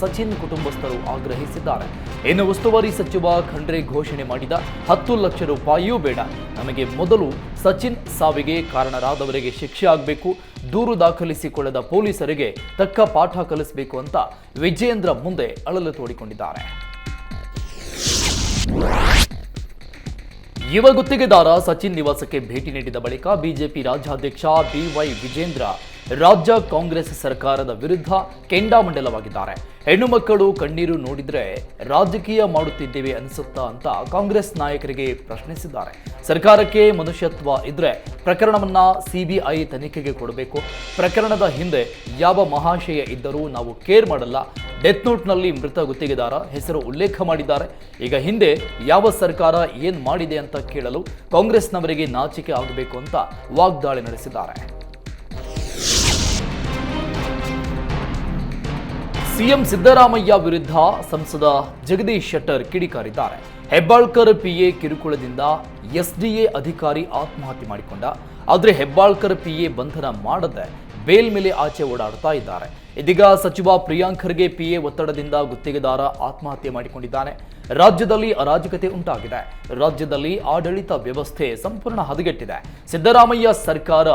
ಸಚಿನ್ ಕುಟುಂಬಸ್ಥರು ಆಗ್ರಹಿಸಿದ್ದಾರೆ. ಇನ್ನು ಉಸ್ತುವಾರಿ ಸಚಿವ ಖಂಡ್ರೆ ಘೋಷಣೆ ಮಾಡಿದ ಹತ್ತು ಲಕ್ಷ ರೂಪಾಯಿಯೂ ಬೇಡ. ನಮಗೆ ಮೊದಲು ಸಚಿನ್ ಸಾವಿಗೆ ಕಾರಣರಾದವರಿಗೆ ಶಿಕ್ಷೆ ಆಗಬೇಕು, ದೂರು ದಾಖಲಿಸಿಕೊಳ್ಳದ ಪೊಲೀಸರಿಗೆ ತಕ್ಕ ಪಾಠ ಕಲಿಸಬೇಕು ಅಂತ ವಿಜಯೇಂದ್ರ ಮುಂದೆ ಅಳಲು ತೋಡಿಕೊಂಡಿದ್ದಾರೆ. ಯುವ ಗುತ್ತಿಗೆದಾರ ಸಚಿನ್ ನಿವಾಸಕ್ಕೆ ಭೇಟಿ ನೀಡಿದ ಬಳಿಕ ಬಿಜೆಪಿ ರಾಜ್ಯಾಧ್ಯಕ್ಷ ಬಿವೈ ವಿಜೇಂದ್ರ ರಾಜ್ಯ ಕಾಂಗ್ರೆಸ್ ಸರ್ಕಾರದ ವಿರುದ್ಧ ಕೆಂಡಾಮಂಡಲವಾಗಿದ್ದಾರೆ. ಹೆಣ್ಣು ಮಕ್ಕಳು ಕಣ್ಣೀರು ನೋಡಿದ್ರೆ ರಾಜಕೀಯ ಮಾಡುತ್ತಿದ್ದೇವೆ ಅನಿಸುತ್ತಾ ಅಂತ ಕಾಂಗ್ರೆಸ್ ನಾಯಕರಿಗೆ ಪ್ರಶ್ನಿಸಿದ್ದಾರೆ. ಸರ್ಕಾರಕ್ಕೆ ಮನುಷ್ಯತ್ವ ಇದ್ರೆ ಪ್ರಕರಣವನ್ನ ಸಿಬಿಐ ತನಿಖೆಗೆ ಕೊಡಬೇಕು. ಪ್ರಕರಣದ ಹಿಂದೆ ಯಾವ ಮಹಾಶಯ ಇದ್ದರೂ ನಾವು ಕೇರ್ ಮಾಡಲ್ಲ. ಡೆತ್ ನೋಟ್ನಲ್ಲಿ ಮೃತ ಗುತ್ತಿಗೆದಾರ ಹೆಸರು ಉಲ್ಲೇಖ ಮಾಡಿದ್ದಾರೆ. ಈಗ ಹಿಂದೆ ಯಾವ ಸರ್ಕಾರ ಏನ್ ಮಾಡಿದೆ ಅಂತ ಕೇಳಲು ಕಾಂಗ್ರೆಸ್ನವರಿಗೆ ನಾಚಿಕೆ ಆಗಬೇಕು ಅಂತ ವಾಗ್ದಾಳಿ ನಡೆಸಿದ್ದಾರೆ. ಸಿಎಂ ಸಿದ್ದರಾಮಯ್ಯ ವಿರುದ್ಧ ಸಂಸದ ಜಗದೀಶ್ ಶೆಟ್ಟರ್ ಕಿಡಿಕಾರಿದ್ದಾರೆ. ಹೆಬ್ಬಾಳ್ಕರ್ ಪಿಎ ಕಿರುಕುಳದಿಂದ ಎಸ್ಡಿಎ ಅಧಿಕಾರಿ ಆತ್ಮಹತ್ಯೆ ಮಾಡಿಕೊಂಡ. ಆದರೆ ಹೆಬ್ಬಾಳ್ಕರ್ ಪಿಎ ಬಂಧನ ಮಾಡದೆ ಬೇಲ್ ಮೇಲೆ ಆಚೆ ಓಡಾಡ್ತಾ ಇದ್ದಾರೆ. ಇದೀಗ ಸಚಿವ ಪ್ರಿಯಾಂಕ್ ಖರ್ಗೆ ಪಿಎ ಒತ್ತಡದಿಂದ ಗುತ್ತಿಗೆದಾರ ಆತ್ಮಹತ್ಯೆ ಮಾಡಿಕೊಂಡಿದ್ದಾನೆ. ರಾಜ್ಯದಲ್ಲಿ ಅರಾಜಕತೆ ಉಂಟಾಗಿದೆ. ರಾಜ್ಯದಲ್ಲಿ ಆಡಳಿತ ವ್ಯವಸ್ಥೆ ಸಂಪೂರ್ಣ ಹದಗೆಟ್ಟಿದೆ. ಸಿದ್ದರಾಮಯ್ಯ ಸರ್ಕಾರ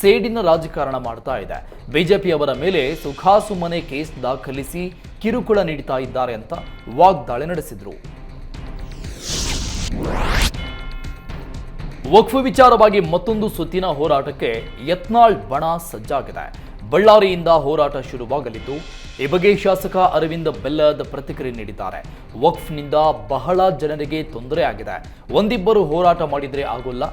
ಸೇಡಿನ ರಾಜಕಾರಣ ಮಾಡ್ತಾ ಇದೆ. ಬಿಜೆಪಿಯವರ ಮೇಲೆ ಸುಖಾಸುಮ್ಮನೆ ಕೇಸ್ ದಾಖಲಿಸಿ ಕಿರುಕುಳ ನೀಡ್ತಾ ಇದ್ದಾರೆ ಅಂತ ವಾಗ್ದಾಳಿ ನಡೆಸಿದ್ರು. ವಕ್ಫ್ ವಿಚಾರವಾಗಿ ಮತ್ತೊಂದು ಸುತ್ತಿನ ಹೋರಾಟಕ್ಕೆ ಯತ್ನಾಳ್ ಬಣ ಸಜ್ಜಾಗಿದೆ. ಬಳ್ಳಾರಿಯಿಂದ ಹೋರಾಟ ಶುರುವಾಗಲಿದ್ದು, ಈ ಬಗ್ಗೆ ಶಾಸಕ ಅರವಿಂದ ಬೆಲ್ಲದ ಪ್ರತಿಕ್ರಿಯೆ ನೀಡಿದ್ದಾರೆ. ವಕ್ಫ್ನಿಂದ ಬಹಳ ಜನರಿಗೆ ತೊಂದರೆ ಆಗಿದೆ. ಒಂದಿಬ್ಬರು ಹೋರಾಟ ಮಾಡಿದರೆ ಆಗೋಲ್ಲ,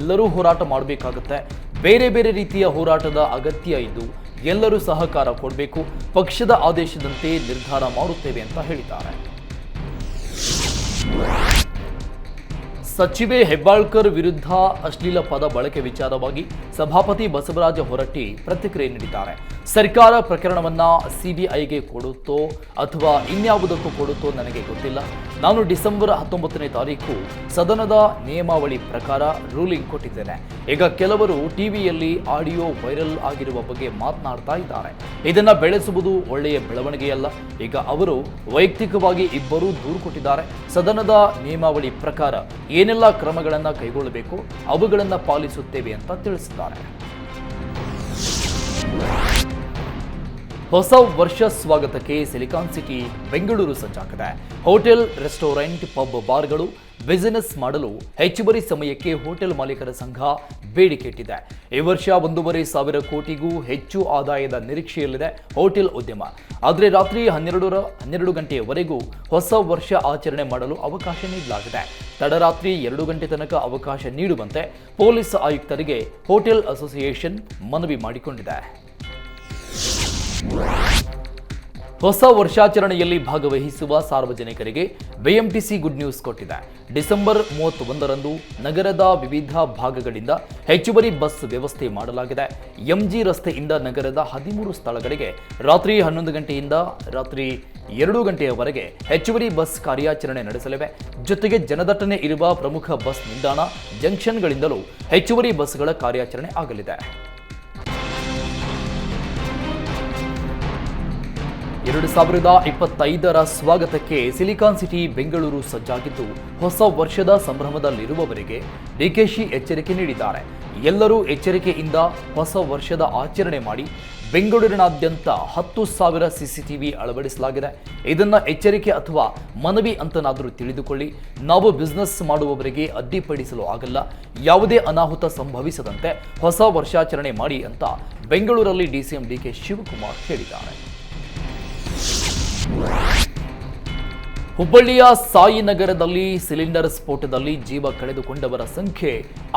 ಎಲ್ಲರೂ ಹೋರಾಟ ಮಾಡಬೇಕಾಗುತ್ತೆ. ಬೇರೆ ಬೇರೆ ರೀತಿಯ ಹೋರಾಟದ ಅಗತ್ಯ ಇದ್ದು, ಎಲ್ಲರೂ ಸಹಕಾರ ಕೊಡಬೇಕು, ಪಕ್ಷದ ಆದೇಶದಂತೆ ನಿರ್ಧಾರ ಮಾಡುತ್ತೇವೆ ಅಂತ ಹೇಳಿದ್ದಾರೆ. ಸಚಿವೆ ಹೆಬ್ಬಾಳ್ಕರ್ ವಿರುದ್ಧ ಅಶ್ಲೀಲ ಪದ ಬಳಕೆ ವಿಚಾರವಾಗಿ ಸಭಾಪತಿ ಬಸವರಾಜ ಹೊರಟ್ಟಿ ಪ್ರತಿಕ್ರಿಯೆ ನೀಡಿದ್ದಾರೆ. ಸರ್ಕಾರ ಪ್ರಕರಣವನ್ನ ಸಿಬಿಐಗೆ ಕೊಡುತ್ತೋ ಅಥವಾ ಇನ್ಯಾವುದಕ್ಕೂ ಕೊಡುತ್ತೋ ನನಗೆ ಗೊತ್ತಿಲ್ಲ. ನಾನು ಡಿಸೆಂಬರ್ ಹತ್ತೊಂಬತ್ತನೇ ತಾರೀಕು ಸದನದ ನಿಯಮಾವಳಿ ಪ್ರಕಾರ ರೂಲಿಂಗ್ ಕೊಟ್ಟಿದ್ದೇನೆ. ಈಗ ಕೆಲವರು ಟಿವಿಯಲ್ಲಿ ಆಡಿಯೋ ವೈರಲ್ ಆಗಿರುವ ಬಗ್ಗೆ ಮಾತನಾಡ್ತಾ ಇದ್ದಾರೆ. ಇದನ್ನ ಬೆಳೆಸುವುದು ಒಳ್ಳೆಯ ಬೆಳವಣಿಗೆಯಲ್ಲ. ಈಗ ಅವರು ವೈಯಕ್ತಿಕವಾಗಿ ಇಬ್ಬರೂ ದೂರು ಕೊಟ್ಟಿದ್ದಾರೆ. ಸದನದ ನಿಯಮಾವಳಿ ಪ್ರಕಾರ ಏನೆಲ್ಲ ಕ್ರಮಗಳನ್ನು ಕೈಗೊಳ್ಳಬೇಕು, ಅವುಗಳನ್ನು ಪಾಲಿಸುತ್ತೇವೆ ಅಂತ ತಿಳಿಸಿದ್ದಾರೆ. ಹೊಸ ವರ್ಷ ಸ್ವಾಗತಕ್ಕೆ ಸಿಲಿಕಾನ್ ಸಿಟಿ, ಬೆಂಗಳೂರು ಸಜ್ಜಾಗಿದೆ ಹೋಟೆಲ್, ರೆಸ್ಟೋರೆಂಟ್, ಪಬ್, ಬಾರ್ಗಳು ಬಿಸಿನೆಸ್ ಮಾಡಲು ಹೆಚ್ಚುವರಿ ಸಮಯಕ್ಕೆ ಹೋಟೆಲ್ ಮಾಲೀಕರ ಸಂಘ ಬೇಡಿಕೆ ಇಟ್ಟಿದೆ. ಈ ವರ್ಷ ಒಂದೂವರೆ ಸಾವಿರ ಕೋಟಿಗೂ ಹೆಚ್ಚು ಆದಾಯದ ನಿರೀಕ್ಷೆಯಲ್ಲಿದೆ ಹೋಟೆಲ್ ಉದ್ಯಮ. ಆದರೆ ರಾತ್ರಿ ಹನ್ನೆರಡರ ಹನ್ನೆರಡು ಗಂಟೆಯವರೆಗೂ ಹೊಸ ವರ್ಷ ಆಚರಣೆ ಮಾಡಲು ಅವಕಾಶ ನೀಡಲಾಗಿದೆ. ತಡರಾತ್ರಿ ಎರಡು ಗಂಟೆ ತನಕ ಅವಕಾಶ ನೀಡುವಂತೆ ಪೊಲೀಸ್ ಆಯುಕ್ತರಿಗೆ ಹೋಟೆಲ್ ಅಸೋಸಿಯೇಷನ್ ಮನವಿ ಮಾಡಿಕೊಂಡಿದೆ. ಹೊಸ ವರ್ಷಾಚರಣೆಯಲ್ಲಿ ಭಾಗವಹಿಸುವ ಸಾರ್ವಜನಿಕರಿಗೆ ಬಿಎಂಟಿಸಿ ಗುಡ್ ನ್ಯೂಸ್ ಕೊಟ್ಟಿದೆ. ಡಿಸೆಂಬರ್ ಮೂವತ್ತೊಂದರಂದು ನಗರದ ವಿವಿಧ ಭಾಗಗಳಿಂದ ಹೆಚ್ಚುವರಿ ಬಸ್ ವ್ಯವಸ್ಥೆ ಮಾಡಲಾಗಿದೆ. ಎಂಜಿ ರಸ್ತೆಯಿಂದ ನಗರದ ಹದಿಮೂರು ಸ್ಥಳಗಳಿಗೆ ರಾತ್ರಿ ಹನ್ನೊಂದು ಗಂಟೆಯಿಂದ ರಾತ್ರಿ ಎರಡು ಗಂಟೆಯವರೆಗೆ ಹೆಚ್ಚುವರಿ ಬಸ್ ಕಾರ್ಯಾಚರಣೆ ನಡೆಸಲಿವೆ. ಜೊತೆಗೆ ಜನದಟ್ಟಣೆ ಇರುವ ಪ್ರಮುಖ ಬಸ್ ನಿಲ್ದಾಣ ಜಂಕ್ಷನ್ಗಳಿಂದಲೂ ಹೆಚ್ಚುವರಿ ಬಸ್ಗಳ ಕಾರ್ಯಾಚರಣೆ ಆಗಲಿದೆ. ಎರಡು ಸಾವಿರದ ಇಪ್ಪತ್ತೈದರ ಸ್ವಾಗತಕ್ಕೆ ಸಿಲಿಕಾನ್ ಸಿಟಿ ಬೆಂಗಳೂರು ಸಜ್ಜಾಗಿದ್ದು, ಹೊಸ ವರ್ಷದ ಸಂಭ್ರಮದಲ್ಲಿರುವವರಿಗೆ ಡಿಕೆಶಿ ಎಚ್ಚರಿಕೆ ನೀಡಿದ್ದಾರೆ. ಎಲ್ಲರೂ ಎಚ್ಚರಿಕೆಯಿಂದ ಹೊಸ ವರ್ಷದ ಆಚರಣೆ ಮಾಡಿ ಬೆಂಗಳೂರಿನಾದ್ಯಂತ ಹತ್ತು ಸಾವಿರ ಸಿಸಿಟಿವಿ ಅಳವಡಿಸಲಾಗಿದೆ. ಇದನ್ನು ಎಚ್ಚರಿಕೆ ಅಥವಾ ಮನವಿ ಅಂತನಾದರೂ ತಿಳಿದುಕೊಳ್ಳಿ. ನಾವು ಬಿಸ್ನೆಸ್ ಮಾಡುವವರಿಗೆ ಅಡ್ಡಿಪಡಿಸಲು ಆಗಲ್ಲ. ಯಾವುದೇ ಅನಾಹುತ ಸಂಭವಿಸದಂತೆ ಹೊಸ ವರ್ಷಾಚರಣೆ ಮಾಡಿ ಅಂತ ಬೆಂಗಳೂರಲ್ಲಿ ಡಿಸಿಎಂ ಡಿಕೆ ಶಿವಕುಮಾರ್ ಹೇಳಿದ್ದಾರೆ. ಹುಬ್ಬಳ್ಳಿಯ ಸಾಯಿನಗರದಲ್ಲಿ ಸಿಲಿಂಡರ್ ಸ್ಫೋಟದಲ್ಲಿ ಜೀವ ಕಳೆದುಕೊಂಡವರ ಸಂಖ್ಯೆ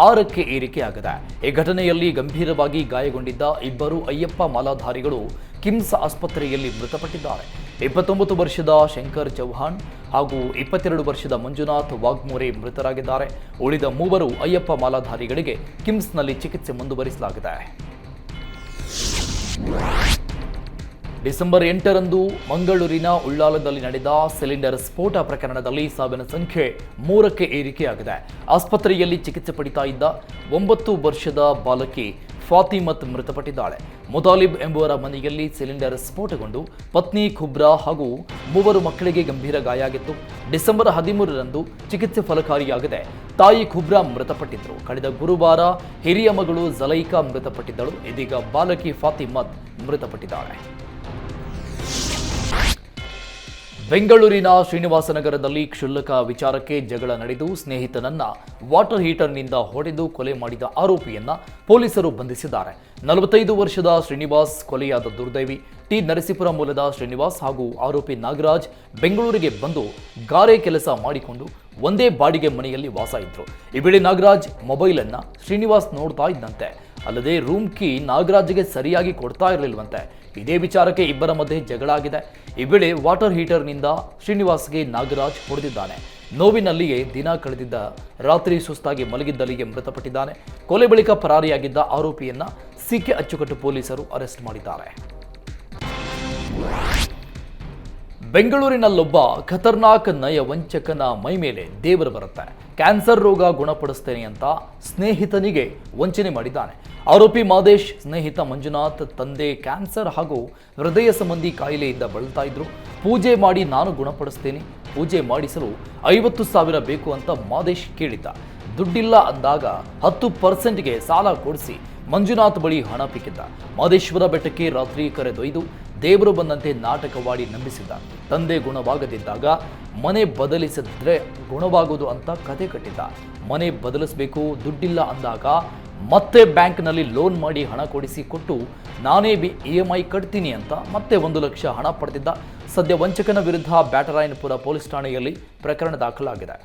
ಆರಕ್ಕೆ ಏರಿಕೆಯಾಗಿದೆ. ಈ ಘಟನೆಯಲ್ಲಿ ಗಂಭೀರವಾಗಿ ಗಾಯಗೊಂಡಿದ್ದ ಇಬ್ಬರು ಅಯ್ಯಪ್ಪ ಮಾಲಾಧಾರಿಗಳು ಕಿಮ್ಸ್ ಆಸ್ಪತ್ರೆಯಲ್ಲಿ ಮೃತಪಟ್ಟಿದ್ದಾರೆ. ಇಪ್ಪತ್ತೊಂಬತ್ತು ವರ್ಷದ ಶಂಕರ್ ಚೌಹಾಣ್ ಹಾಗೂ ಇಪ್ಪತ್ತೆರಡು ವರ್ಷದ ಮಂಜುನಾಥ್ ವಾಗ್ಮೋರೆ ಮೃತರಾಗಿದ್ದಾರೆ. ಉಳಿದ ಮೂವರು ಅಯ್ಯಪ್ಪ ಮಾಲಾಧಾರಿಗಳಿಗೆ ಕಿಮ್ಸ್ನಲ್ಲಿ ಚಿಕಿತ್ಸೆ ಮುಂದುವರಿಸಲಾಗಿದೆ. ಡಿಸೆಂಬರ್ ಎಂಟರಂದು ಮಂಗಳೂರಿನ ಉಳ್ಳಾಲದಲ್ಲಿ ನಡೆದ ಸಿಲಿಂಡರ್ ಸ್ಫೋಟ ಪ್ರಕರಣದಲ್ಲಿ ಸಾವಿನ ಸಂಖ್ಯೆ ಮೂರಕ್ಕೆ ಏರಿಕೆಯಾಗಿದೆ. ಆಸ್ಪತ್ರೆಯಲ್ಲಿ ಚಿಕಿತ್ಸೆ ಪಡಿತಾ ಇದ್ದ ಒಂಬತ್ತು ವರ್ಷದ ಬಾಲಕಿ ಫಾತಿಮತ್ ಮೃತಪಟ್ಟಿದ್ದಾಳೆ. ಮುತಾಲಿಬ್ ಎಂಬುವರ ಮನೆಯಲ್ಲಿ ಸಿಲಿಂಡರ್ ಸ್ಫೋಟಗೊಂಡು ಪತ್ನಿ ಖುಬ್ರಾ ಹಾಗೂ ಮೂವರು ಮಕ್ಕಳಿಗೆ ಗಂಭೀರ ಗಾಯ ಆಗಿತ್ತು ಡಿಸೆಂಬರ್ ಹದಿಮೂರರಂದು ಚಿಕಿತ್ಸೆ ಫಲಕಾರಿಯಾಗಿದೆ. ತಾಯಿ ಖುಬ್ರಾ ಮೃತಪಟ್ಟಿದ್ದರು. ಕಳೆದ ಗುರುವಾರ ಹಿರಿಯ ಮಗಳು ಜಲೈಕಾ ಮೃತಪಟ್ಟಿದ್ದಳು. ಇದೀಗ ಬಾಲಕಿ ಫಾತಿಮತ್ ಮೃತಪಟ್ಟಿದ್ದಾಳೆ. ಬೆಂಗಳೂರಿನ ಶ್ರೀನಿವಾಸನಗರದಲ್ಲಿ ಕ್ಷುಲ್ಲಕ ವಿಚಾರಕ್ಕೆ ಜಗಳ ನಡೆದು ಸ್ನೇಹಿತನನ್ನ ವಾಟರ್ ಹೀಟರ್ನಿಂದ ಹೊಡೆದು ಕೊಲೆ ಮಾಡಿದ ಆರೋಪಿಯನ್ನ ಪೊಲೀಸರು ಬಂಧಿಸಿದ್ದಾರೆ. ನಲವತ್ತೈದು ವರ್ಷದ ಶ್ರೀನಿವಾಸ್ ಕೊಲೆಯಾದ ದುರ್ದೈವಿ ಟಿ. ನರಸೀಪುರ ಮೂಲದ ಶ್ರೀನಿವಾಸ್ ಹಾಗೂ ಆರೋಪಿ ನಾಗರಾಜ್ ಬೆಂಗಳೂರಿಗೆ ಬಂದು ಗಾರೆ ಕೆಲಸ ಮಾಡಿಕೊಂಡು ಒಂದೇ ಬಾಡಿಗೆ ಮನೆಯಲ್ಲಿ ವಾಸ ಇದ್ರು. ಈ ವೇಳೆ ನಾಗರಾಜ್ ಮೊಬೈಲ್ ಅನ್ನ ಶ್ರೀನಿವಾಸ್ ನೋಡ್ತಾ ಇದ್ದಂತೆ. ಅಲ್ಲದೆ ರೂಮ್ ಕೀ ನಾಗರಾಜ್ಗೆ ಸರಿಯಾಗಿ ಕೊಡ್ತಾ ಇರಲಿಲ್ವಂತೆ. ಇದೇ ವಿಚಾರಕ್ಕೆ ಇಬ್ಬರ ಮಧ್ಯೆ ಜಗಳ ಆಗಿದೆ ಈ ವೇಳೆ ವಾಟರ್ ಹೀಟರ್ನಿಂದ ಶ್ರೀನಿವಾಸ್ಗೆ ನಾಗರಾಜ್ ಹೊಡೆದಿದ್ದಾನೆ. ನೋವಿನಲ್ಲಿಯೇ ದಿನ ಕಳೆದಿದ್ದ ರಾತ್ರಿ ಸುಸ್ತಾಗಿ ಮಲಗಿದ್ದಲ್ಲಿಗೆ ಮೃತಪಟ್ಟಿದ್ದಾನೆ. ಕೊಲೆ ಬಳಿಕ ಪರಾರಿಯಾಗಿದ್ದ ಆರೋಪಿಯನ್ನ ಸಿಕೆ ಅಚ್ಚುಕಟ್ಟು ಪೊಲೀಸರು ಅರೆಸ್ಟ್ ಮಾಡಿದ್ದಾರೆ. ಬೆಂಗಳೂರಿನಲ್ಲೊಬ್ಬ ಖತರ್ನಾಕ್ ನಯ ವಂಚಕನ ಮೈ ಮೇಲೆ ದೇವರು ಬರುತ್ತೆ. ಕ್ಯಾನ್ಸರ್ ರೋಗ ಗುಣಪಡಿಸ್ತೇನೆ ಅಂತ ಸ್ನೇಹಿತನಿಗೆ ವಂಚನೆ ಮಾಡಿದ್ದಾನೆ. ಆರೋಪಿ ಮಾದೇಶ್, ಸ್ನೇಹಿತ ಮಂಜುನಾಥ್ ತಂದೆ ಕ್ಯಾನ್ಸರ್ ಹಾಗೂ ಹೃದಯ ಸಂಬಂಧಿ ಕಾಯಿಲೆಯಿಂದ ಬಳಲ್ತಾ ಇದ್ರು. ಪೂಜೆ ಮಾಡಿ ನಾನು ಗುಣಪಡಿಸ್ತೇನೆ. ಪೂಜೆ ಮಾಡಿಸಲು ಐವತ್ತು ಸಾವಿರ ಬೇಕು ಅಂತ ಮಾದೇಶ್ ಕೇಳಿದ್ದ. ದುಡ್ಡಿಲ್ಲ ಅಂದಾಗ ಹತ್ತು ಪರ್ಸೆಂಟ್ಗೆ ಸಾಲ ಕೊಡಿಸಿ ಮಂಜುನಾಥ್ ಬಳಿ ಹಣ ಪಿಕ್ಕಿದ್ದ ಮಾದೇಶ್ವರ ಬೆಟ್ಟಕ್ಕೆ ರಾತ್ರಿ ಕರೆದೊಯ್ದು ದೇವರು ಬಂದಂತೆ ನಾಟಕವಾಡಿ ನಂಬಿಸಿದ್ದ. ತಂದೆ ಗುಣವಾಗದಿದ್ದಾಗ ಮನೆ ಬದಲಿಸಿದ್ರೆ ಗುಣವಾಗೋದು ಅಂತ ಕತೆ ಕಟ್ಟಿದ್ದ. ಮನೆ ಬದಲಿಸಬೇಕು, ದುಡ್ಡಿಲ್ಲ ಅಂದಾಗ ಮತ್ತೆ ಬ್ಯಾಂಕ್ನಲ್ಲಿ ಲೋನ್ ಮಾಡಿ ಹಣ ಕೊಡಿಸಿ ಕೊಟ್ಟು ನಾನೇ ಬಿ ಇ ಎಂ ಐ ಕಟ್ತೀನಿ ಅಂತ ಮತ್ತೆ ಒಂದು ಲಕ್ಷ ಹಣ ಪಡೆದಿದ್ದ. ಸದ್ಯ ವಂಚಕನ ವಿರುದ್ಧ ಬ್ಯಾಟರಾಯನಪುರ ಪೊಲೀಸ್ ಠಾಣೆಯಲ್ಲಿ ಪ್ರಕರಣ ದಾಖಲಾಗಿದೆ.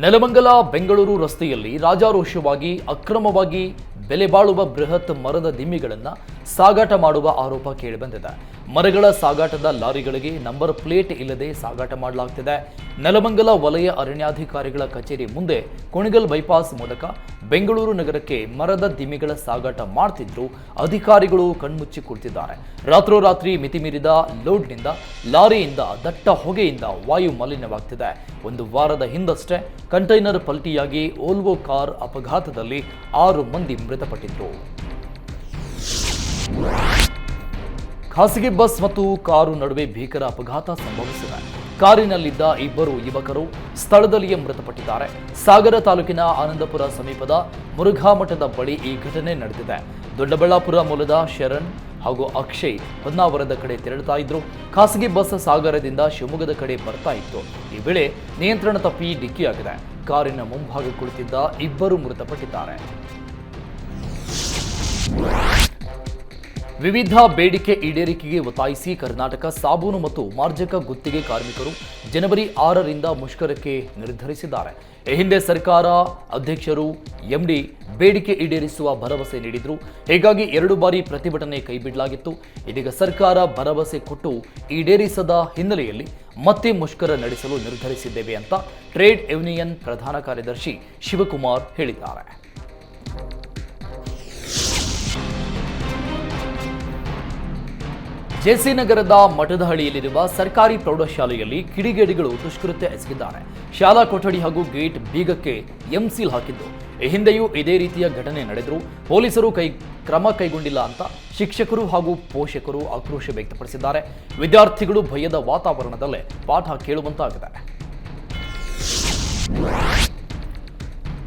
ನೆಲಮಂಗಲ ಬೆಂಗಳೂರು ರಸ್ತೆಯಲ್ಲಿ ರಾಜಾರೋಷವಾಗಿ ಅಕ್ರಮವಾಗಿ ಬೆಲೆ ಬಾಳುವ ಬೃಹತ್ ಮರದ ದಿಮ್ಮಿಗಳನ್ನು ಸಾಗಾಟ ಮಾಡುವ ಆರೋಪ ಕೇಳಿಬಂದಿದೆ ಮರಗಳ ಸಾಗಾಟದ ಲಾರಿಗಳಿಗೆ ನಂಬರ್ ಪ್ಲೇಟ್ ಇಲ್ಲದೆ ಸಾಗಾಟ ಮಾಡಲಾಗ್ತಿದೆ. ನೆಲಮಂಗಲ ವಲಯ ಅರಣ್ಯಾಧಿಕಾರಿಗಳ ಕಚೇರಿ ಮುಂದೆ ಕುಣಿಗಲ್ ಬೈಪಾಸ್ ಮೂಲಕ ಬೆಂಗಳೂರು ನಗರಕ್ಕೆ ಮರದ ದಿಮ್ಮಿಗಳ ಸಾಗಾಟ ಮಾಡ್ತಿದ್ರು ಅಧಿಕಾರಿಗಳು ಕಣ್ಮುಚ್ಚಿ ಕುಳಿತಿದ್ದಾರೆ. ರಾತ್ರೋರಾತ್ರಿ ಮಿತಿಮೀರಿದ ಲೋಡ್ನಿಂದ, ಲಾರಿಯಿಂದ, ದಟ್ಟ ಹೊಗೆಯಿಂದ ವಾಯು ಮಾಲಿನ್ಯವಾಗ್ತಿದೆ. ಒಂದು ವಾರದ ಹಿಂದಷ್ಟೇ ಕಂಟೈನರ್ ಪಲ್ಟಿಯಾಗಿ ಓಲ್ವೋ ಕಾರ್ ಅಪಘಾತದಲ್ಲಿ ಆರು ಮಂದಿ ಮೃತಪಟ್ಟಿದ್ರು. ಖಾಸಗಿ ಬಸ್ ಮತ್ತು ಕಾರು ನಡುವೆ ಭೀಕರ ಅಪಘಾತ ಸಂಭವಿಸಿದೆ. ಕಾರಿನಲ್ಲಿದ್ದ ಇಬ್ಬರು ಯುವಕರು ಸ್ಥಳದಲ್ಲಿಯೇ ಮೃತಪಟ್ಟಿದ್ದಾರೆ. ಸಾಗರ ತಾಲೂಕಿನ ಆನಂದಪುರ ಸಮೀಪದ ಮುರುಘಾಮಠದ ಬಳಿ ಈ ಘಟನೆ ನಡೆದಿದೆ. ದೊಡ್ಡಬಳ್ಳಾಪುರ ಮೂಲದ ಶರಣ್ ಹಾಗೂ ಅಕ್ಷಯ್ ಹೊನ್ನಾವರದ ಕಡೆ ತೆರಳುತ್ತಾ ಇದ್ರು. ಖಾಸಗಿ ಬಸ್ ಸಾಗರದಿಂದ ಶಿವಮೊಗ್ಗದ ಕಡೆ ಬರ್ತಾ ಇತ್ತು. ಈ ವೇಳೆ ನಿಯಂತ್ರಣ ತಪ್ಪಿ ಡಿಕ್ಕಿಯಾಗಿದೆ. ಕಾರಿನ ಮುಂಭಾಗ ಕುಳಿತಿದ್ದ ಇಬ್ಬರು ಮೃತಪಟ್ಟಿದ್ದಾರೆ. ವಿವಿಧ ಬೇಡಿಕೆ ಈಡೇರಿಕೆಗೆ ಒತ್ತಾಯಿಸಿ ಕರ್ನಾಟಕ ಸಾಬೂನು ಮತ್ತು ಮಾರ್ಜಕ ಗುತ್ತಿಗೆ ಕಾರ್ಮಿಕರು ಜನವರಿ ಆರರಿಂದ ಮುಷ್ಕರಕ್ಕೆ ನಿರ್ಧರಿಸಿದ್ದಾರೆ. ಈ ಹಿಂದೆ ಸರ್ಕಾರ ಅಧ್ಯಕ್ಷರು, ಎಂಡಿ ಬೇಡಿಕೆ ಈಡೇರಿಸುವ ಭರವಸೆ ನೀಡಿದ್ರು. ಹೀಗಾಗಿ ಎರಡು ಬಾರಿ ಪ್ರತಿಭಟನೆ ಕೈಬಿಡಲಾಗಿತ್ತು. ಇದೀಗ ಸರ್ಕಾರ ಭರವಸೆ ಕೊಟ್ಟು ಈಡೇರಿಸದ ಹಿನ್ನೆಲೆಯಲ್ಲಿ ಮತ್ತೆ ಮುಷ್ಕರ ನಡೆಸಲು ನಿರ್ಧರಿಸಿದ್ದೇವೆ ಅಂತ ಟ್ರೇಡ್ ಯೂನಿಯನ್ ಪ್ರಧಾನ ಕಾರ್ಯದರ್ಶಿ ಶಿವಕುಮಾರ್ ಹೇಳಿದ್ದಾರೆ. ಜೆಸಿ ನಗರದ ಮಠದಹಳ್ಳಿಯಲ್ಲಿರುವ ಸರ್ಕಾರಿ ಪ್ರೌಢಶಾಲೆಯಲ್ಲಿ ಕಿಡಿಗೇಡಿಗಳು ದುಷ್ಕೃತ್ಯ ಎಸಗಿದ್ದಾರೆ. ಶಾಲಾ ಕೊಠಡಿ ಹಾಗೂ ಗೇಟ್ ಬೀಗಕ್ಕೆ ಎಂಸೀಲ್ ಹಾಕಿದ್ದು. ಈ ಹಿಂದೆಯೂ ಇದೇ ರೀತಿಯ ಘಟನೆ ನಡೆದರೂ ಪೊಲೀಸರು ಕೈ, ಕ್ರಮ ಕೈಗೊಂಡಿಲ್ಲ ಅಂತ ಶಿಕ್ಷಕರು ಹಾಗೂ ಪೋಷಕರು ಆಕ್ರೋಶ ವ್ಯಕ್ತಪಡಿಸಿದ್ದಾರೆ. ವಿದ್ಯಾರ್ಥಿಗಳು ಭಯದ ವಾತಾವರಣದಲ್ಲೇ ಪಾಠ ಕೇಳುವಂತಾಗಿದೆ.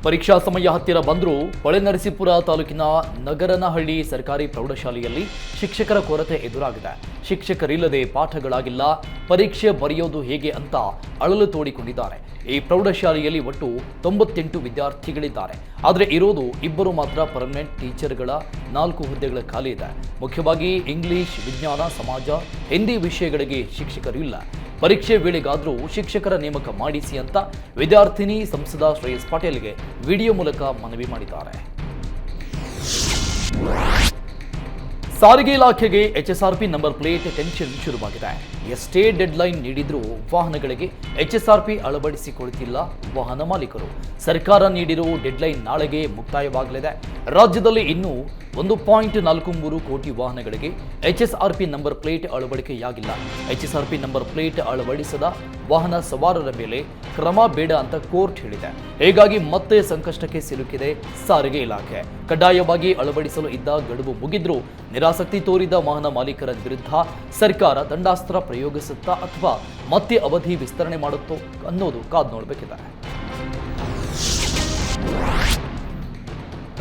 ಪರೀಕ್ಷಾ ಸಮಯ ಹತ್ತಿರ ಬಂದರೂ ಹೊಳೆನರಸೀಪುರ ತಾಲೂಕಿನ ನಗರನಹಳ್ಳಿ ಸರ್ಕಾರಿ ಪ್ರೌಢಶಾಲೆಯಲ್ಲಿ ಶಿಕ್ಷಕರ ಕೊರತೆ ಎದುರಾಗಿದೆ. ಶಿಕ್ಷಕರಿಲ್ಲದೆ ಪಾಠಗಳಾಗಿಲ್ಲ, ಪರೀಕ್ಷೆ ಬರೆಯೋದು ಹೇಗೆ ಅಂತ ಅಳಲು ತೋಡಿಕೊಂಡಿದ್ದಾರೆ. ಈ ಪ್ರೌಢಶಾಲೆಯಲ್ಲಿ ಒಟ್ಟು ತೊಂಬತ್ತೆಂಟು ವಿದ್ಯಾರ್ಥಿಗಳಿದ್ದಾರೆ. ಆದರೆ ಇರೋದು ಇಬ್ಬರು ಮಾತ್ರ ಪರ್ಮನೆಂಟ್ ಟೀಚರ್ಗಳ ನಾಲ್ಕು ಹುದ್ದೆಗಳ ಖಾಲಿ ಇದೆ. ಮುಖ್ಯವಾಗಿ ಇಂಗ್ಲಿಷ್ ವಿಜ್ಞಾನ, ಸಮಾಜ, ಹಿಂದಿ ವಿಷಯಗಳಿಗೆ ಶಿಕ್ಷಕರು ಇಲ್ಲ. ಪರೀಕ್ಷೆ ವೇಳೆಗಾದರೂ ಶಿಕ್ಷಕರ ನೇಮಕ ಮಾಡಿಸಿ ಅಂತ ವಿದ್ಯಾರ್ಥಿನಿ ಸಂಸದ ಶ್ರೇಯಸ್ ಪಾಟೀಲ್ಗೆ ವಿಡಿಯೋ ಮೂಲಕ ಮನವಿ ಮಾಡಿದ್ದಾರೆ. ಸಾರಿಗೆ ಇಲಾಖೆಗೆ ಎಚ್ಎಸ್ಆರ್ಪಿ ನಂಬರ್ ಪ್ಲೇಟ್ ಟೆನ್ಷನ್ ಶುರುವಾಗಿದೆ. ಎಷ್ಟೇ ಡೆಡ್ಲೈನ್ ನೀಡಿದರೂ ವಾಹನಗಳಿಗೆ ಎಚ್ ಎಸ್ ಆರ್ ಪಿ ಅಳವಡಿಸಿಕೊಳ್ಳುತ್ತಿಲ್ಲ ವಾಹನ ಮಾಲೀಕರು. ಸರ್ಕಾರ ನೀಡಿರುವ ಡೆಡ್ಲೈನ್ ನಾಳೆಗೆ ಮುಕ್ತಾಯವಾಗಲಿದೆ. ರಾಜ್ಯದಲ್ಲಿ ಇನ್ನೂ ಒಂದು ಪಾಯಿಂಟ್ ನಾಲ್ಕು ಮೂರು ಕೋಟಿ ವಾಹನಗಳಿಗೆ H S R P number plate ಅಳವಡಿಕೆಯಾಗಿಲ್ಲ. H S R P number plate ಅಳವಡಿಸದ ವಾಹನ ಸವಾರರ ಮೇಲೆ ಕ್ರಮ ಬೇಡ ಅಂತ ಕೋರ್ಟ್ ಹೇಳಿದೆ. ಹೀಗಾಗಿ ಮತ್ತೆ ಸಂಕಷ್ಟಕ್ಕೆ ಸಿಲುಕಿದೆ ಸಾರಿಗೆ ಇಲಾಖೆ. ಕಡ್ಡಾಯವಾಗಿ ಅಳವಡಿಸಲು ಇದ್ದ ಗಡುವು ಮುಗಿದ್ರೂ ನಿರಾಸಕ್ತಿ ತೋರಿದ ವಾಹನ ಮಾಲೀಕರ ವಿರುದ್ಧ ಸರ್ಕಾರ ದಂಡಾಸ್ತ್ರ ಪ್ರಯೋಗಿಸುತ್ತಾ ಅಥವಾ ಮತ್ತೆ ಅವಧಿ ವಿಸ್ತರಣೆ ಮಾಡುತ್ತೋ ಅನ್ನೋದು ಕಾದು ನೋಡಬೇಕಿದೆ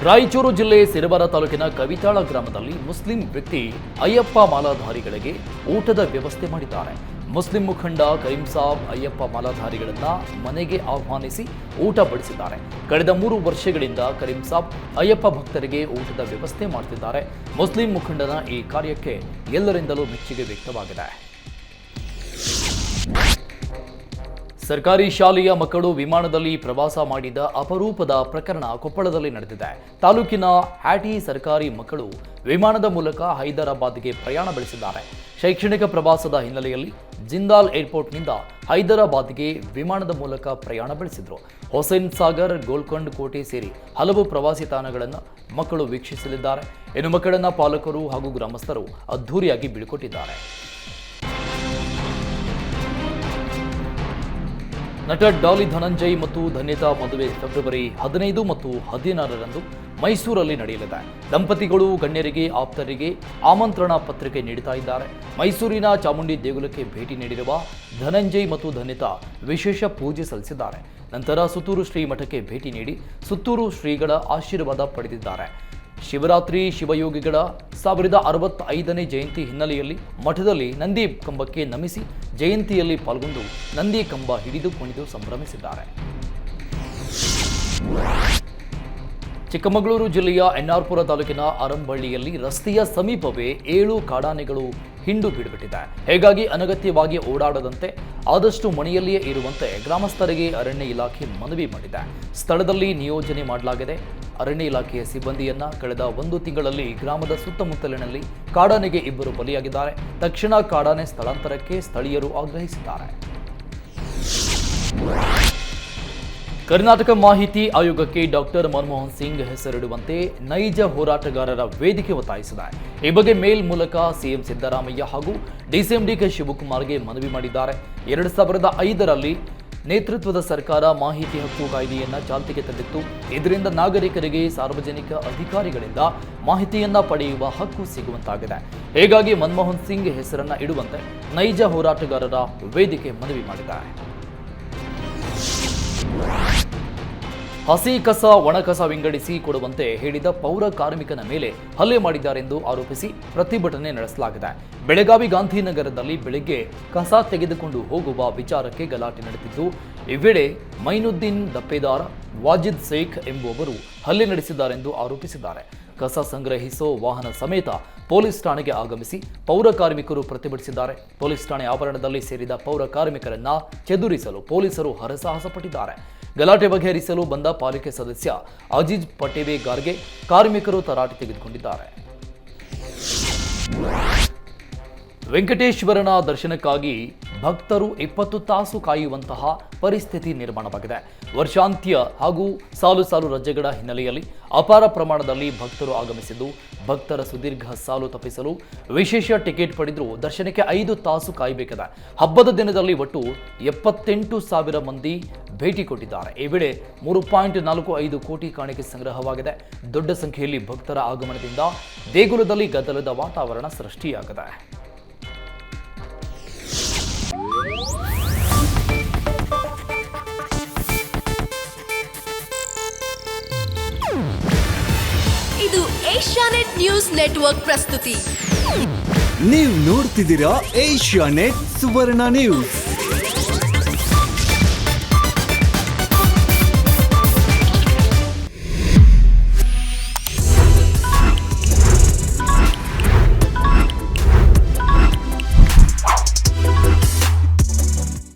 ರಾಯಚೂರು ಜಿಲ್ಲೆ ಸಿರಬರ ತಾಲೂಕಿನ ಕವಿತಾಳ ಗ್ರಾಮದಲ್ಲಿ ಮುಸ್ಲಿಂ ವ್ಯಕ್ತಿ ಅಯ್ಯಪ್ಪ ಮಾಲಾಧಾರಿಗಳಿಗೆ ಊಟದ ವ್ಯವಸ್ಥೆ ಮಾಡಿದ್ದಾರೆ. ಮುಸ್ಲಿಂ ಮುಖಂಡ ಕರೀಂ ಸಾಬ್ ಅಯ್ಯಪ್ಪ ಮಾಲಾಧಾರಿಗಳನ್ನ ಮನೆಗೆ ಆಹ್ವಾನಿಸಿ ಊಟ ಬಡಿಸಿದ್ದಾರೆ. ಕಳೆದ ಮೂರು ವರ್ಷಗಳಿಂದ ಕರೀಂ ಸಾಬ್ ಅಯ್ಯಪ್ಪ ಭಕ್ತರಿಗೆ ಊಟದ ವ್ಯವಸ್ಥೆ ಮಾಡುತ್ತಿದ್ದಾರೆ ಮುಸ್ಲಿಂ ಮುಖಂಡನ ಈ ಕಾರ್ಯಕ್ಕೆ ಎಲ್ಲರಿಂದಲೂ ಮೆಚ್ಚುಗೆ ವ್ಯಕ್ತವಾಗಿದೆ. ಸರ್ಕಾರಿ ಶಾಲೆಯ ಮಕ್ಕಳು ವಿಮಾನದಲ್ಲಿ ಪ್ರವಾಸ ಮಾಡಿದ ಅಪರೂಪದ ಪ್ರಕರಣ ಕೊಪ್ಪಳದಲ್ಲಿ ನಡೆದಿದೆ. ತಾಲೂಕಿನ ಹ್ಯಾಟಿ ಸರ್ಕಾರಿ ಮಕ್ಕಳು ವಿಮಾನದ ಮೂಲಕ ಹೈದರಾಬಾದ್ಗೆ ಪ್ರಯಾಣ ಬೆಳೆಸಿದ್ದಾರೆ. ಶೈಕ್ಷಣಿಕ ಪ್ರವಾಸದ ಹಿನ್ನೆಲೆಯಲ್ಲಿ ಜಿಂದಾಲ್ ಏರ್ಪೋರ್ಟ್ನಿಂದ ಹೈದರಾಬಾದ್ಗೆ ವಿಮಾನದ ಮೂಲಕ ಪ್ರಯಾಣ ಬೆಳೆಸಿದರು. ಹೊಸೈನ್ ಸಾಗರ್, ಗೋಲ್ಕೊಂಡ್ ಕೋಟೆ ಸೇರಿ ಹಲವು ಪ್ರವಾಸಿ ತಾಣಗಳನ್ನು ಮಕ್ಕಳು ವೀಕ್ಷಿಸಲಿದ್ದಾರೆ. ಇನ್ನು ಮಕ್ಕಳನ್ನ ಪಾಲಕರು ಹಾಗೂ ಗ್ರಾಮಸ್ಥರು ಅದ್ಧೂರಿಯಾಗಿ ಬೀಳ್ಕೊಟ್ಟಿದ್ದಾರೆ. ನಟ ಡಾಲಿ ಧನಂಜಯ್ ಮತ್ತು ಧನ್ಯತಾ ಮದುವೆ ಫೆಬ್ರವರಿ ಹದಿನೈದು ಮತ್ತು ಹದಿನಾರರಂದು ಮೈಸೂರಲ್ಲಿ ನಡೆಯಲಿದೆ. ದಂಪತಿಗಳು ಗಣ್ಯರಿಗೆ, ಆಪ್ತರಿಗೆ ಆಮಂತ್ರಣ ಪತ್ರಿಕೆ ನೀಡುತ್ತಾ ಇದ್ದಾರೆ. ಮೈಸೂರಿನ ಚಾಮುಂಡಿ ದೇಗುಲಕ್ಕೆ ಭೇಟಿ ನೀಡಿರುವ ಧನಂಜಯ್ ಮತ್ತು ಧನ್ಯತಾ ವಿಶೇಷ ಪೂಜೆ ಸಲ್ಲಿಸಿದ್ದಾರೆ. ನಂತರ ಸುತ್ತೂರು ಶ್ರೀ ಮಠಕ್ಕೆ ಭೇಟಿ ನೀಡಿ ಸುತ್ತೂರು ಶ್ರೀಗಳ ಆಶೀರ್ವಾದ ಪಡೆದಿದ್ದಾರೆ. ಶಿವರಾತ್ರಿ ಶಿವಯೋಗಿಗಳ ಸಾವಿರದ ಅರವತ್ತೈದನೇ ಜಯಂತಿ ಹಿನ್ನೆಲೆಯಲ್ಲಿ ಮಠದಲ್ಲಿ ನಂದಿ ಕಂಬಕ್ಕೆ ನಮಿಸಿ ಜಯಂತಿಯಲ್ಲಿ ಪಾಲ್ಗೊಂಡು ನಂದಿ ಕಂಬ ಹಿಡಿದು ಕುಣಿದು ಸಂಭ್ರಮಿಸಿದ್ದಾರೆ. ಚಿಕ್ಕಮಗಳೂರು ಜಿಲ್ಲೆಯ ಎನ್ಆರ್ಪುರ ತಾಲೂಕಿನ ಅರಂಬಳ್ಳಿಯಲ್ಲಿ ರಸ್ತೆಯ ಸಮೀಪವೇ ಏಳು ಕಾಡಾನೆಗಳು ಹಿಂಡು ಬಿಡುಬಿಟ್ಟಿದೆ. ಹೀಗಾಗಿ ಅನಗತ್ಯವಾಗಿ ಓಡಾಡದಂತೆ ಆದಷ್ಟು ಮನೆಯಲ್ಲಿಯೇ ಇರುವಂತೆ ಗ್ರಾಮಸ್ಥರಿಗೆ ಅರಣ್ಯ ಇಲಾಖೆ ಮನವಿ ಮಾಡಿದೆ. ಸ್ಥಳದಲ್ಲಿ ನಿಯೋಜನೆ ಮಾಡಲಾಗಿದೆ. ಅರಣ್ಯ ಇಲಾಖೆಯ ಸಿಬ್ಬಂದಿಯನ್ನ ಕಳೆದ ಒಂದು ತಿಂಗಳಲ್ಲಿ ಗ್ರಾಮದ ಸುತ್ತಮುತ್ತಲಿನಲ್ಲಿ ಕಾಡಾನೆಗೆ ಇಬ್ಬರು ಬಲಿಯಾಗಿದ್ದಾರೆ. ತಕ್ಷಣ ಕಾಡಾನೆ ಸ್ಥಳಾಂತರಕ್ಕೆ ಸ್ಥಳೀಯರು ಆಗ್ರಹಿಸಿದ್ದಾರೆ. ಕರ್ನಾಟಕ ಮಾಹಿತಿ ಆಯೋಗಕ್ಕೆ ಡಾಕ್ಟರ್ ಮನಮೋಹನ್ ಸಿಂಗ್ ಹೆಸರಿಡುವಂತೆ ನೈಜ ಹೋರಾಟಗಾರರ ವೇದಿಕೆ ಒತ್ತಾಯಿಸಿದೆ. ಈ ಬಗ್ಗೆ ಮೇಲ್ ಮೂಲಕ ಸಿಎಂ ಸಿದ್ದರಾಮಯ್ಯ ಹಾಗೂ ಡಿಸಿಎಂ ಡಿಕೆ ಶಿವಕುಮಾರ್ಗೆ ಮನವಿ ಮಾಡಿದ್ದಾರೆ. ಎರಡು ಸಾವಿರದ ಐದರಲ್ಲಿ ನೇತೃತ್ವದ ಸರ್ಕಾರ ಮಾಹಿತಿ ಹಕ್ಕು ಕಾಯ್ದೆಯನ್ನು ಚಾಲ್ತಿಗೆ ತಂದಿತ್ತು. ಇದರಿಂದ ನಾಗರಿಕರಿಗೆ ಸಾರ್ವಜನಿಕ ಅಧಿಕಾರಿಗಳಿಂದ ಮಾಹಿತಿಯನ್ನ ಪಡೆಯುವ ಹಕ್ಕು ಸಿಗುವಂತಾಗಿದೆ. ಹೀಗಾಗಿ ಮನಮೋಹನ್ ಸಿಂಗ್ ಹೆಸರನ್ನ ಇಡುವಂತೆ ನೈಜ ಹೋರಾಟಗಾರರ ವೇದಿಕೆ ಮನವಿ ಮಾಡಿದ್ದಾರೆ ಹಸಿ ಕಸ, ಒಣ ಕಸ ವಿಂಗಡಿಸಿ ಕೊಡುವಂತೆ ಹೇಳಿದ ಪೌರ ಕಾರ್ಮಿಕನ ಮೇಲೆ ಹಲ್ಲೆ ಮಾಡಿದ್ದಾರೆಂದು ಆರೋಪಿಸಿ ಪ್ರತಿಭಟನೆ ನಡೆಸಲಾಗಿದೆ. ಬೆಳಗಾವಿ ಗಾಂಧಿನಗರದಲ್ಲಿ ಬೆಳಗ್ಗೆ ಕಸ ತೆಗೆದುಕೊಂಡು ಹೋಗುವ ವಿಚಾರಕ್ಕೆ ಗಲಾಟೆ ನಡೆದಿದ್ದು, ಈ ವೇಳೆ ಮೈನುದ್ದೀನ್ ದಪ್ಪೇದಾರ್, ವಾಜಿದ್ ಶೇಖ್ ಎಂಬುವವರು ಹಲ್ಲೆ ನಡೆಸಿದ್ದಾರೆಂದು ಆರೋಪಿಸಿದ್ದಾರೆ. ಕಸ ಸಂಗ್ರಹಿಸೋ ವಾಹನ ಸಮೇತ ಪೊಲೀಸ್ ಠಾಣೆಗೆ ಆಗಮಿಸಿ ಪೌರ ಕಾರ್ಮಿಕರು ಪ್ರತಿಭಟಿಸಿದ್ದಾರೆ. ಪೊಲೀಸ್ ಠಾಣೆ ಆವರಣದಲ್ಲಿ ಸೇರಿದ ಪೌರ ಕಾರ್ಮಿಕರನ್ನ ಚೆದುರಿಸಲು ಪೊಲೀಸರು ಹರಸಾಹಸ ಪಟ್ಟಿದ್ದಾರೆ ಗಲಾಟೆ ಬಗೆಹರಿಸಲು ಬಂದ ಪಾಲಿಕೆ ಸದಸ್ಯ ಅಜೀಜ್ ಪಟೇವೆಗಾರ್ಗೆ ಕಾರ್ಮಿಕರು ತರಾಟೆ ತೆಗೆದುಕೊಂಡಿದ್ದಾರೆ. ವೆಂಕಟೇಶ್ವರನ ದರ್ಶನಕ್ಕಾಗಿ ಭಕ್ತರು ಇಪ್ಪತ್ತು ತಾಸು ಕಾಯುವಂತಹ ಪರಿಸ್ಥಿತಿ ನಿರ್ಮಾಣವಾಗಿದೆ. ವರ್ಷಾಂತ್ಯ ಹಾಗೂ ಸಾಲು ಸಾಲು ರಜೆಗಳ ಹಿನ್ನೆಲೆಯಲ್ಲಿ ಅಪಾರ ಪ್ರಮಾಣದಲ್ಲಿ ಭಕ್ತರು ಆಗಮಿಸಿದ್ದು, ಭಕ್ತರ ಸುದೀರ್ಘ ಸಾಲು ತಪ್ಪಿಸಲು ವಿಶೇಷ ಟಿಕೆಟ್ ಪಡೆದರೂ ದರ್ಶನಕ್ಕೆ ಐದು ತಾಸು ಕಾಯಬೇಕಿದೆ. ಹಬ್ಬದ ದಿನದಲ್ಲಿ ಒಟ್ಟು ಎಪ್ಪತ್ತೆಂಟು ಸಾವಿರ ಮಂದಿ ಭೇಟಿ ಕೊಟ್ಟಿದ್ದಾರೆ. ಈ ವೇಳೆ ಮೂರು ಪಾಯಿಂಟ್ ನಾಲ್ಕು ಐದು ಕೋಟಿ ಕಾಣಿಕೆ ಸಂಗ್ರಹವಾಗಿದೆ. ದೊಡ್ಡ ಸಂಖ್ಯೆಯಲ್ಲಿ ಭಕ್ತರ ಆಗಮನದಿಂದ ದೇಗುಲದಲ್ಲಿ ಗದ್ದಲದ ವಾತಾವರಣ ಸೃಷ್ಟಿಯಾಗಿದೆ. ಇದು ಏಷ್ಯಾನೆಟ್ ನ್ಯೂಸ್ ನೆಟ್ವರ್ಕ್ ಪ್ರಸ್ತುತಿ. ನೀವು ನೋಡ್ತಿದ್ದೀರಾ ಏಷ್ಯಾ ನೆಟ್ ಸುವರ್ಣ ನ್ಯೂಸ್.